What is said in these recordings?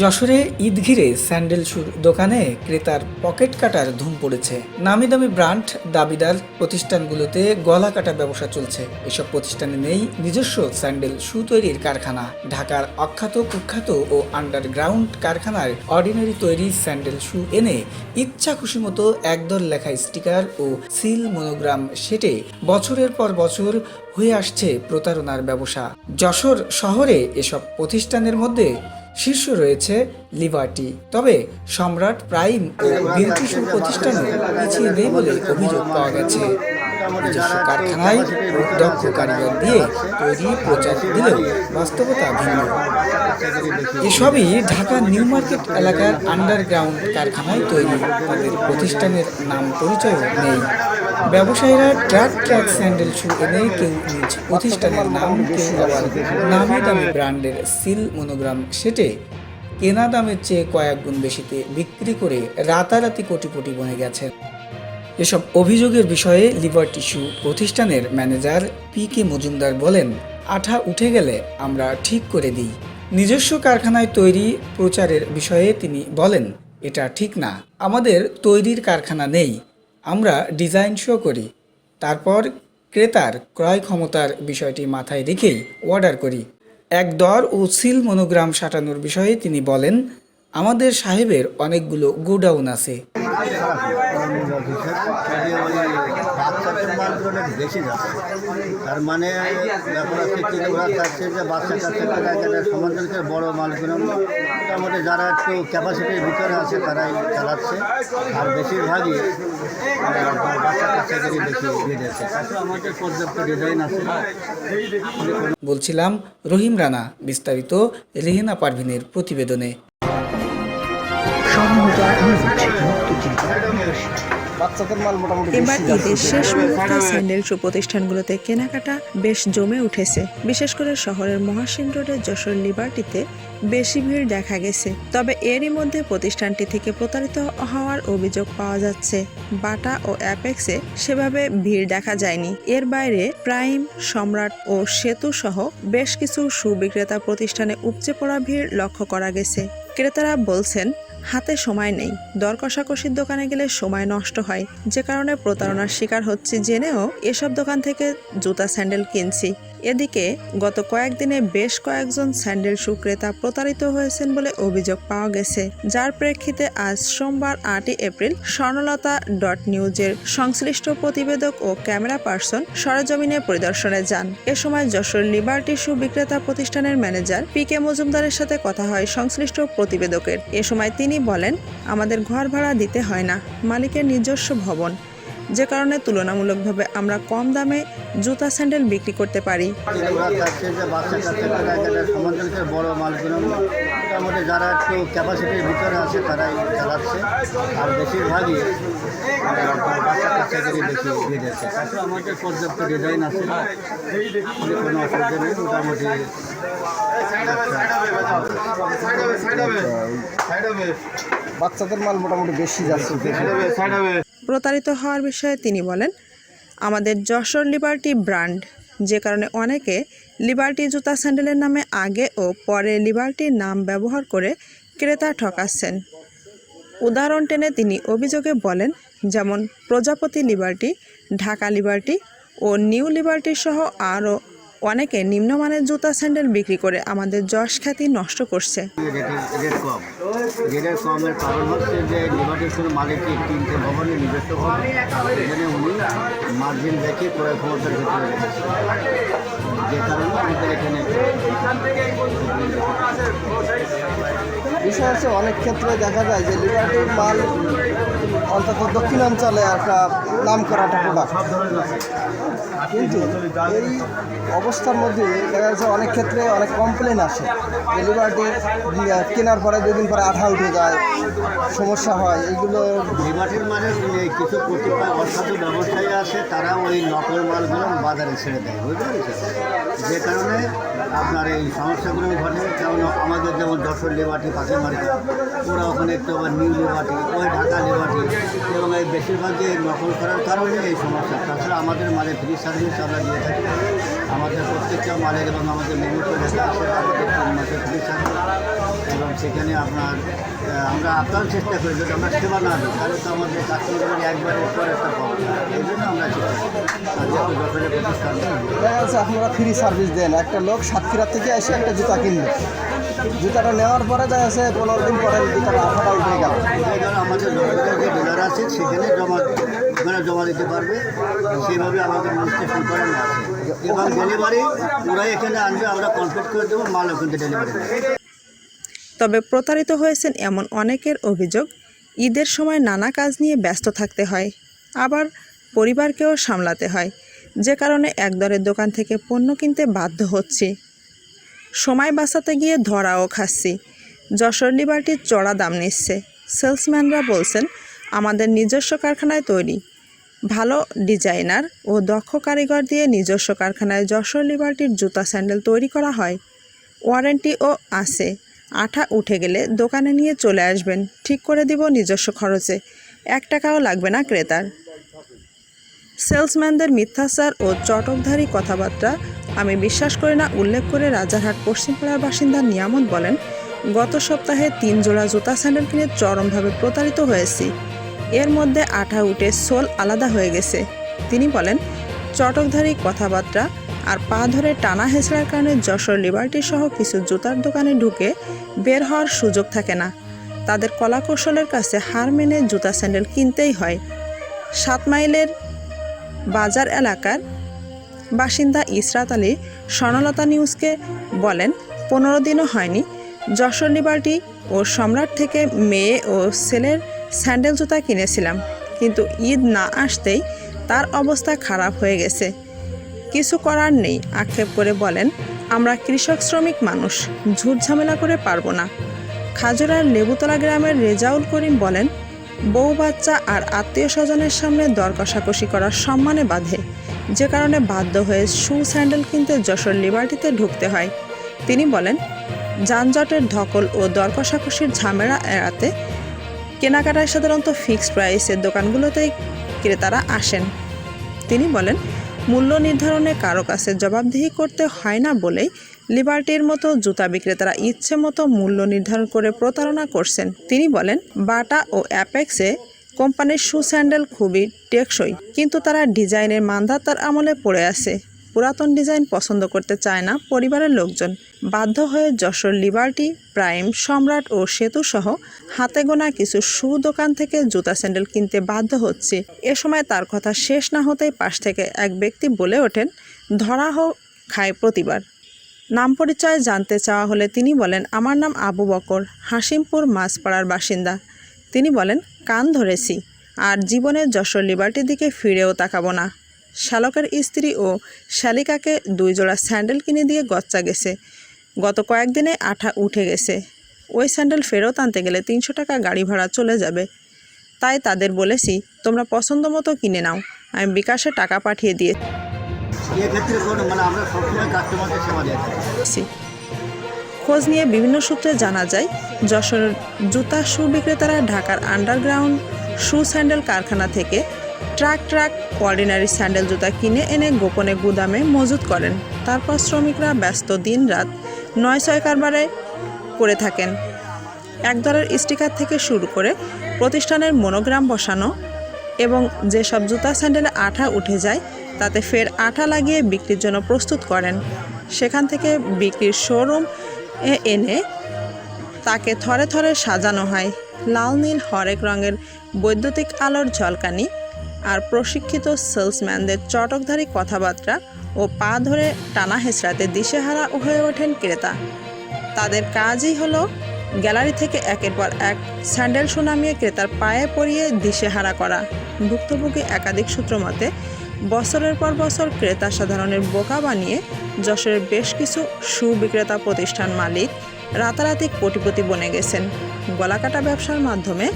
যশোরে ঈদ ঘিরে স্যান্ডেল শুর দোকানে ক্রেতার পকেট কাটার ধুম পড়েছে। নামি দামি ব্র্যান্ড, দাবিদার প্রতিষ্ঠানগুলোতে গলা কাটা ব্যবসা চলছে। এসব প্রতিষ্ঠানে নেই নিজস্ব স্যান্ডেল শু তৈরির কারখানা। ঢাকার অখ্যাত, কুখ্যাত ও আন্ডারগ্রাউন্ড কারখানার অর্ডিনারি তৈরি স্যান্ডেল শু এনে ইচ্ছা খুশি মতো একদল লেখা স্টিকার ও সিল মনোগ্রাম সেটে বছরের পর বছর হয়ে আসছে প্রতারণার ব্যবসা। যশোর শহরে এসব প্রতিষ্ঠানের মধ্যে শীর্ষ রয়েছে লিবার্টি। তবে সম্রাট প্রাইম ও বিউটিশন প্রতিষ্ঠানে পিছিয়ে নেই বলে অভিযোগ পাওয়া গেছে। নিজস্ব কারখানায় দক্ষ কারিগর দিয়ে তৈরি প্রচার দিলেও বাস্তবতা ভিন্ন। এসবই ঢাকা নিউ মার্কেট এলাকার আন্ডারগ্রাউন্ড কারখানায় তৈরি। তাদের প্রতিষ্ঠানের নাম পরিচয় নেই। ব্যবসায়ীরা ট্রাক ট্র্যাক স্যান্ডেল শু এনে কেউ নিজ প্রতিষ্ঠানের নাম কেউ আবার নামি দামি ব্র্যান্ডের সিল মনোগ্রাম সেটে কেনা দামের চেয়ে কয়েক গুণ বেশিতে বিক্রি করে রাতারাতি কোটি কোটি বনে গেছেন। এসব অভিযোগের বিষয়ে লিবার্টি টিস্যু প্রতিষ্ঠানের ম্যানেজার পি কে মজুমদার বলেন, আঠা উঠে গেলে আমরা ঠিক করে দিই। নিজস্ব কারখানায় তৈরি প্রচারের বিষয়ে তিনি বলেন, এটা ঠিক না। আমাদের তৈরির কারখানা নেই, আমরা ডিজাইন শো করি। তারপর ক্রেতার ক্রয় ক্ষমতার বিষয়টি মাথায় রেখেই অর্ডার করি। এক দর ও সিল মনোগ্রাম সাটানোর বিষয়ে তিনি বলেন, আমাদের সাহেবের অনেকগুলো গোডাউন আছে বাচ্চাদের মালগুলো অনেক বেশি যাচ্ছে। তার মানে ব্যাপার হচ্ছে কি ওরা চাচ্ছে যে বাচ্চা কাচ্চাদের এখানে সমাজকে বড় মালগুলো। মোটামুটি যারা একটু ক্যাপাসিটির ভিতরে আছে তারাই চালাচ্ছে। আর বেশিরভাগই বাচ্চা কাচ্চাদেরই বেশি দিয়ে দিচ্ছে। আমাদের পর্যাপ্ত ডিজাইন আছে। বলছিলাম রহিম রানা বিস্তারিত রেহেনা পারভিনের প্রতিবেদনে। এবার ঈদের শেষ মুহূর্তে স্যান্ডেল শু প্রতিষ্ঠানগুলোতে কেনাকাটা বেশ জমে উঠেছে। বিশেষ করে শহরের মহাসিন রোডের যশোর লিবার্টিতে বেশি ভিড় দেখা গেছে। তবে এরই মধ্যে প্রতিষ্ঠানটি থেকে প্রতারিত হওয়ার অভিযোগ পাওয়া যাচ্ছে। বাটা ও অ্যাপেক্সে সেভাবে ভিড় দেখা যায়নি। এর বাইরে প্রাইম সম্রাট ও সেতু সহ বেশ কিছু সুবিক্রেতা প্রতিষ্ঠানে উপচে পড়া ভিড় লক্ষ্য করা গেছে। ক্রেতারা বলছেন হাতে সময় নেই। দর কষাকষির দোকানে গেলে সময় নষ্ট হয়। যে কারণে প্রতারণার শিকার হচ্ছে জেনেও এসব দোকান থেকে জুতা স্যান্ডেল কিনছি। এদিকে গত কয়েকদিনে বেশ কয়েকজন স্যান্ডেল শু ক্রেতা প্রতারিত হয়েছেন বলে অভিযোগ পাওয়া গেছে, যার প্রেক্ষিতে আজ সোমবার আটই এপ্রিল স্বর্ণলতা ডট নিউজের সংশ্লিষ্ট প্রতিবেদক ও ক্যামেরা পার্সন সরেজমিনে পরিদর্শনে যান। এ সময় যশোর লিবার্টি শু বিক্রেতা প্রতিষ্ঠানের ম্যানেজার পি কে মজুমদারের সাথে কথা হয় সংশ্লিষ্ট প্রতিবেদকের। এ সময় তিনি বলেন, আমাদের ঘর ভাড়া দিতে হয় না, মালিকের নিজস্ব ভবন। যে কারণে তুলনামূলকভাবে আমরা কম দামে জুতা স্যান্ডেল বিক্রি করতে পারি। বড় মালগুলো মোটামুটি যারা একটু ক্যাপাসিটির ভিতরে আছে তারাই চালাচ্ছে আর বেশিরভাগই বাচ্চা কাচ্চাদেরই বেশি দিয়ে দিচ্ছে তাছাড়া আমাদের পর্যাপ্ত ডিজাইন আছে কোনো অসুবিধা নেই মোটামুটি বাচ্চাদের মাল মোটামুটি বেশি যাচ্ছে প্রতারিত হওয়ার বিষয়ে তিনি বলেন, আমাদের যশোর লিবার্টি ব্র্যান্ড যে কারণে অনেকে লিবার্টি জুতা স্যান্ডেলের নামে আগে ও পরে লিবার্টির নাম ব্যবহার করে ক্রেতা ঠকাচ্ছেন। উদাহরণ টেনে তিনি অভিযোগে বলেন, যেমন প্রজাপতি লিবার্টি ঢাকা লিবার্টি ও নিউ লিবার্টি সহ আরও অনেকে নিম্নমানের জুতা স্যান্ডেল বিক্রি করে আমাদের যশ খ্যাতি নষ্ট করছে। রেটের রেট কম। রেটের কমের কারণ হচ্ছে যে লিবার্টিসের মালিকের তিনটে ভবনের নিজস্ব ভবন এখানে উনি মার্জিন রেখে ক্রয় ক্ষমতার ভিতরে যে কারণে আমাদের এখানে বিষয় হচ্ছে অনেক ক্ষেত্রে দেখা যায় যে লিবার্টির মাল অন্তত দক্ষিণাঞ্চলে একটা নাম করা একটা প্রোডাক্ট কিন্তু এই অবস্থার মধ্যে দেখা যাচ্ছে অনেক ক্ষেত্রে অনেক কমপ্লেন আসে। যে লিবার্টি কেনার পরে দুদিন পরে আঠা উঠে যায়, সমস্যা হয়, এইগুলো লিবার্টির মানে কিছু কতিপয় অসাধু ব্যবসায়ী আছে, তারা ওই নকল মালগুলো বাজারে ছেড়ে দেয়, বুঝতে পেরেছেন? যে কারণে আপনার এই সমস্যাগুলো ঘটে যেমন আমাদের যেমন যশোর লিবার্টি পাশের মার্কেট ওরা ওখানে একটু আবার নিউ লিবার্টি ওই ঢাকা লিবার্টি এবং এই বেশিরভাগই নকল করার কারণে এই সমস্যা। তাছাড়া আমাদের মালে ফ্রি সার্ভিস আমরা দিয়ে থাকি। আমাদের প্রত্যেকটা মালের এবং আমাদের মেনুতে লেখা আছে আমাদের মাসের ফ্রি সার্ভিস এবং সেখানে আপনার আমরা আপ্রাণ চেষ্টা করি যদি আমরা সেবা না দিই, তাহলে তো আমাদের কাস্টমার একবার পর একটা পাবো এই জন্য আমরা চেষ্টা করি। আপনারা ফ্রি সার্ভিস দেন। একটা লোক সাতক্ষীরা থেকে এসে একটা জুতা কিনবে জুতাটা নেওয়ার পরে যা আছে পনেরো দিন পরে জুতাটা আঠাটা উঠে গেল। আমাদের যে ডিলার আছে সেখানে জমা ওখানে জমা দিতে পারবে। সেইভাবে আমাদের রেজিস্ট্রেশন করানো আছে। এবং ডেলিভারি ওরা এখানে আনবে আমরা কমপ্লিট করে দেবো মাল ওখান ডেলিভারি তবে প্রতারিত হয়েছেন এমন অনেকের অভিযোগ ঈদের সময় নানা কাজ নিয়ে ব্যস্ত থাকতে হয় আবার পরিবারকেও সামলাতে হয়। যে কারণে একদরের দোকান থেকে পণ্য কিনতে বাধ্য হচ্ছি। সময় বাঁচাতে গিয়ে ধরাও খাচ্ছি। যশোর লিবার্টির চড়া দাম নিচ্ছে। সেলসম্যানরা বলছেন, আমাদের নিজস্ব কারখানায় তৈরি। ভালো ডিজাইনার ও দক্ষ কারিগর দিয়ে নিজস্ব কারখানায় যশোর লিবার্টির জুতা স্যান্ডেল তৈরি করা হয়। ওয়ারেন্টিও আছে। আঠা উঠে গেলে দোকানে নিয়ে চলে আসবেন। ঠিক করে দিব নিজস্ব খরচে। এক টাকাও লাগবে না ক্রেতার। সেলসম্যানদের মিথ্যাচার ও চটকধারী কথাবার্তা আমি বিশ্বাস করি না, উল্লেখ করে রাজারহাট পশ্চিমপাড়ার বাসিন্দা নিয়ামত বলেন, গত সপ্তাহে তিন জোড়া জুতা স্যান্ডেল কিনে চরমভাবে প্রতারিত হয়েছি। এর মধ্যে আঠা উঠে সোল আলাদা হয়ে গেছে। তিনি বলেন, চটকধারী কথাবার্তা আর পা ধরে টানা হেঁচড়ার কারণে যশোর লিবার্টি সহ কিছু জুতার দোকানে ঢুকে বের হওয়ার সুযোগ থাকে না। তাদের কলাকৌশলের কাছে হার মেনে জুতা স্যান্ডেল কিনতেই হয়। সাত মাইলের বাজার এলাকার বাসিন্দা ইসরাত আলী স্বর্ণলতা নিউজকে বলেন, পনেরো দিনও হয়নি। যশোর লিবার্টি ও সম্রাট থেকে মেয়ে ও ছেলের স্যান্ডেল জুতা কিনেছিলাম। কিন্তু ঈদ না আসতেই তার অবস্থা খারাপ হয়ে গেছে। কিছু করার নেই আক্ষেপ করে বলেন, আমরা কৃষক শ্রমিক মানুষ, ঝুট ঝামেলা করে পারব না। খাজুরার লেবুতলা গ্রামের রেজাউল করিম বলেন বউ বাচ্চা আর আত্মীয় স্বজনের সামনে দর কষাকষি করার সম্মানে বাঁধে। যে কারণে বাধ্য হয়ে শু স্যান্ডেল কিনতে যশোর লিবার্টিতে ঢুকতে হয়। তিনি বলেন, যানজটের ধকল ও দর কষাকষির ঝামেলা এড়াতে কেনাকাটায় সাধারণত ফিক্সড প্রাইসের দোকানগুলোতেই ক্রেতারা আসেন। তিনি বলেন, মূল্য নির্ধারণে কারও কাছে জবাবদিহি করতে হয় না বলেই লিবার্টির মতো জুতা বিক্রেতারা ইচ্ছে মতো মূল্য নির্ধারণ করে প্রতারণা করছেন। তিনি বলেন, বাটা ও অ্যাপেক্সে কোম্পানির শু স্যান্ডেল খুবই টেকসই, কিন্তু তারা ডিজাইনের মান্ধাতার আমলে পড়ে আছে। পুরাতন ডিজাইন পছন্দ করতে চায় না পরিবারের লোকজন। বাধ্য হয়ে যশোর লিবার্টি, প্রাইম, সম্রাট ও সেতু সহ হাতে গোনা কিছু শু দোকান থেকে জুতা স্যান্ডেল কিনতে বাধ্য হচ্ছে। এ সময় তার কথা শেষ না হতেই পাশ থেকে এক ব্যক্তি বলে ওঠেন, ধরা হোক, খায় প্রতিবার। নাম পরিচয় জানতে চাওয়া হলে তিনি বলেন, আমার নাম আবু বকর হাসিমপুর মাছপাড়ার বাসিন্দা। তিনি বলেন, কান ধরেছি, আর জীবনের যশোর লিবার্টির দিকে ফিরেও তাকাবো না। শালকের স্ত্রী ও শালিকাকে দুই জোড়া স্যান্ডেল কিনে দিয়ে গচ্চা গেছে। গত কয়েকদিনে আঠা উঠে গেছে। ওই স্যান্ডেল ফেরত আনতে গেলে তিনশো টাকা গাড়ি ভাড়া চলে যাবে। তাই তাদের বলেছি, তোমরা পছন্দ মতো কিনে নাও। আমি বিকাশে টাকা পাঠিয়ে দিয়ে মানে খোঁজ নিয়ে বিভিন্ন সূত্রে জানা যায় যশোরের জুতা শু বিক্রেতারা ঢাকার আন্ডারগ্রাউন্ড শু স্যান্ডেল কারখানা থেকে ট্রাক ট্রাক অর্ডিনারি স্যান্ডেল জুতা কিনে এনে গোপনে গুদামে মজুত করেন। তারপর শ্রমিকরা ব্যস্ত দিন রাত নয় ছয় কারবারে করে থাকেন। একদরের স্টিকার থেকে শুরু করে প্রতিষ্ঠানের মনোগ্রাম বসানো এবং যেসব জুতা স্যান্ডেলে আঠা উঠে যায় তাতে ফের আঠা লাগিয়ে বিক্রির জন্য প্রস্তুত করেন। সেখান থেকে বিক্রির শোরুম এ এনে তাকে থরে থরে সাজানো হয়। লাল, নীল, হরেক রঙের বৈদ্যুতিক আলোর ঝলকানি আর প্রশিক্ষিত সেলসম্যানদের চটকধারী কথাবার্তা ও পা ধরে টানা হেঁচড়াতে দিশেহারা হয়ে ওঠেন ক্রেতা। তাদের কাজই হলো গ্যালারি থেকে একের পর এক স্যান্ডেল শু নামিয়ে ক্রেতার পায়ে পরিয়ে দিশেহারা করা। ভুক্তভোগী একাধিক সূত্র মতে বছরের পর বছর ক্রেতা সাধারণের বোকা বানিয়ে যশোরের বেশ কিছু সুবিক্রেতা প্রতিষ্ঠান মালিক রাতারাতি কোটিপতি বনে গেছেন। গলাকাটা ব্যবসার মাধ্যমে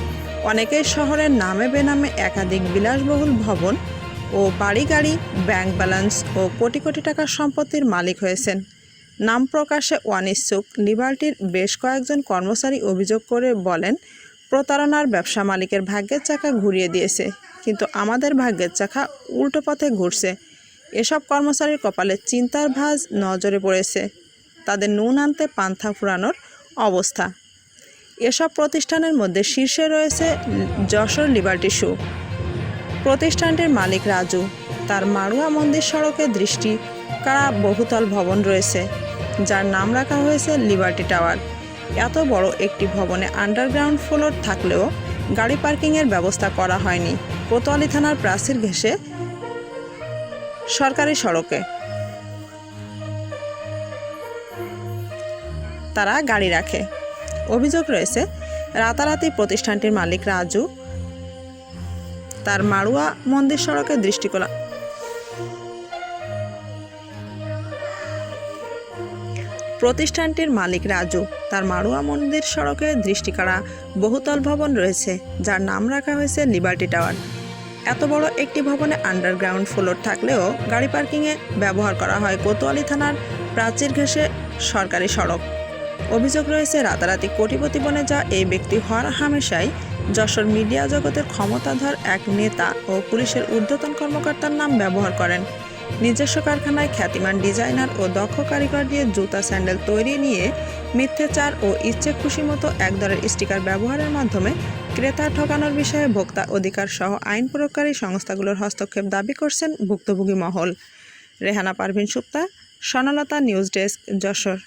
অনেকেই শহরের নামে বেনামে একাধিক বিলাসবহুল ভবন ও বাড়ি গাড়ি, ব্যাংক ব্যালেন্স ও কোটি কোটি টাকার সম্পত্তির মালিক হয়েছেন। নাম প্রকাশে অনিচ্ছুক, লিবার্টির বেশ কয়েকজন কর্মচারী অভিযোগ করে বলেন প্রতারণার ব্যবসা মালিকের ভাগ্যের চাকা ঘুরিয়ে দিয়েছে। কিন্তু আমাদের ভাগ্যের চাকা উল্টো পথে ঘুরছে। এসব কর্মচারীর কপালে চিন্তার ভাঁজ নজরে পড়েছে। তাদের নুন আনতে পান্থা ফুরানোর অবস্থা। এসব প্রতিষ্ঠানের মধ্যে শীর্ষে রয়েছে যশোর লিবার্টি শু। প্রতিষ্ঠানটির মালিক রাজু। তার মারুয়া মন্দির সড়কে দৃষ্টি, কারা বহুতল ভবন রয়েছে, যার নাম রাখা হয়েছে লিবার্টি টাওয়ার। এত বড় একটি ভবনে আন্ডারগ্রাউন্ড ফ্লোর থাকলেও গাড়ি পার্কিংয়ের ব্যবস্থা করা হয়নি। কোতোয়ালি থানার প্রাচীর ঘেঁষে সরকারি সড়কে তারা গাড়ি রাখে। অভিযোগ রয়েছে, রাতারাতি প্রতিষ্ঠানটির মালিক রাজু, তার মাড়ুয়া মন্দির সড়কে দৃষ্টিকোলা প্রতিষ্ঠানটির মালিক রাজু। তার মাড়ুয়া মন্দির সড়কে দৃষ্টিকাড়া বহুতল ভবন রয়েছে, যার নাম রাখা হয়েছে লিবার্টি টাওয়ার। এত বড় একটি ভবনে আন্ডারগ্রাউন্ড ফ্লোর থাকলেও গাড়ি পার্কিংয়ে ব্যবহার করা হয় কোতোয়ালি থানার প্রাচীর ঘেঁষে সরকারি সড়ক। অভিযোগ রয়েছে, রাতারাতি কোটিপতি বনে যা এই ব্যক্তি হর হামেশাই যশোর মিডিয়া জগতের ক্ষমতাধর এক নেতা ও পুলিশের ঊর্ধ্বতন কর্মকর্তার নাম ব্যবহার করেন। নিজস্ব কারখানায় খ্যাতিমান ডিজাইনার ও দক্ষ কারিগর দিয়ে জুতা, স্যান্ডেল তৈরি নিয়ে মিথ্যাচার ও ইচ্ছে খুশি মতো এক ধরনের স্টিকার ব্যবহারের মাধ্যমে ক্রেতা ঠকানোর বিষয়ে ভোক্তা অধিকার সহ আইন প্রয়োগকারী সংস্থাগুলোর হস্তক্ষেপ দাবি করছেন ভুক্তভোগী মহল। Rehana Parvin Supta, Sonlata news desk, Jessore.